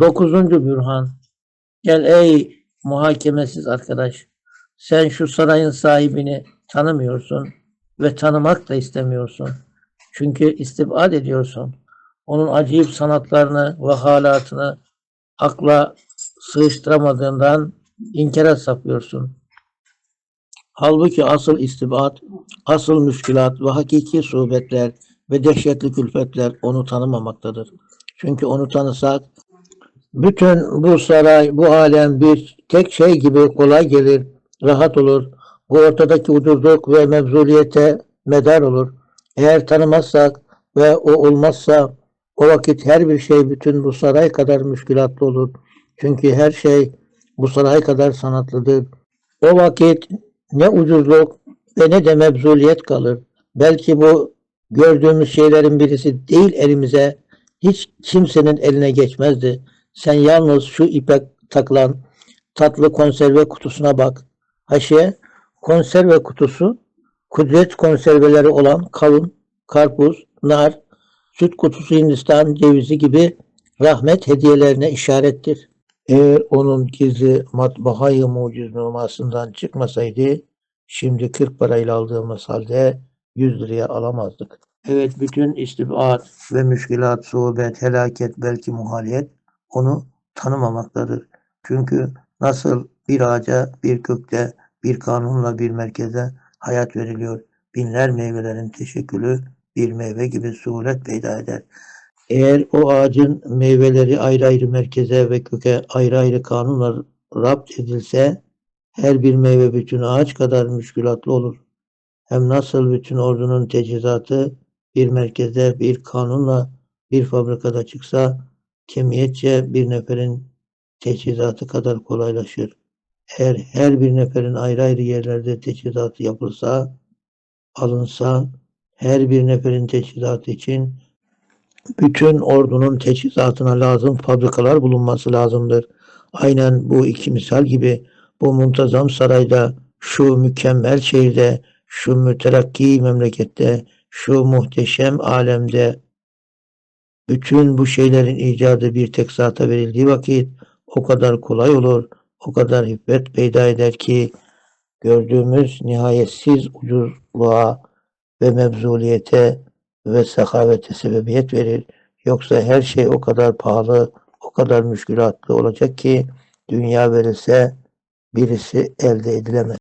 Dokuzuncu bürhan. Gel ey muhakemesiz arkadaş. Sen şu sarayın sahibini tanımıyorsun ve tanımak da istemiyorsun. Çünkü istibad ediyorsun. Onun acayip sanatlarını ve halatını akla sığıştıramadığından inkara sapıyorsun. Halbuki asıl istibat, asıl müşkilat ve hakiki suhbetler ve dehşetli külfetler onu tanımamaktadır. Çünkü onu tanısak bütün bu saray, bu alem bir tek şey gibi kolay gelir, rahat olur. Bu ortadaki ucuzluk ve mevzuliyete medar olur. Eğer tanımazsak ve o olmazsa o vakit her bir şey bütün bu saray kadar müşkilatlı olur. Çünkü her şey bu saray kadar sanatlıdır. O vakit ne ucuzluk ve ne de mevzuliyet kalır. Belki bu gördüğümüz şeylerin birisi değil elimize, hiç kimsenin eline geçmezdi. Sen yalnız şu ipek takılan tatlı konserve kutusuna bak. Haşiye, konserve kutusu, kudret konserveleri olan kavun, karpuz, nar, süt kutusu Hindistan cevizi gibi rahmet hediyelerine işarettir. Eğer onun gizli matbaayı muciz numasından çıkmasaydı, şimdi 40 parayla aldığımız halde 100 liraya alamazdık. Evet, bütün istibat ve müşkilat, sohbet, helaket, belki muhaliyet onu tanımamaktadır. Çünkü nasıl bir ağaca, bir kökte, bir kanunla bir merkeze hayat veriliyor, binler meyvelerin teşekkülü bir meyve gibi suret peyda eder. Eğer o ağacın meyveleri ayrı ayrı merkeze ve köke ayrı ayrı kanunla rapt edilse, her bir meyve bütün ağaç kadar müşkülatlı olur. Hem nasıl bütün ordunun teçhizatı bir merkezde bir kanunla bir fabrikada çıksa, kemiyetçe bir neferin teçhizatı kadar kolaylaşır. Eğer her bir neferin ayrı ayrı yerlerde teçhizatı yapılsa, alınsa, her bir neferin teçhizatı için bütün ordunun teçhizatına lazım fabrikalar bulunması lazımdır. Aynen bu iki misal gibi bu muntazam sarayda, şu mükemmel şehirde, şu müterakki memlekette, şu muhteşem alemde bütün bu şeylerin icadı bir tek zata verildiği vakit o kadar kolay olur, o kadar hübbet peyda eder ki gördüğümüz nihayetsiz ucuzluğa ve mevzuliyete ve sehavete sebebiyet verir. Yoksa her şey o kadar pahalı, o kadar müşkülatlı olacak ki dünya verilse birisi elde edilemez.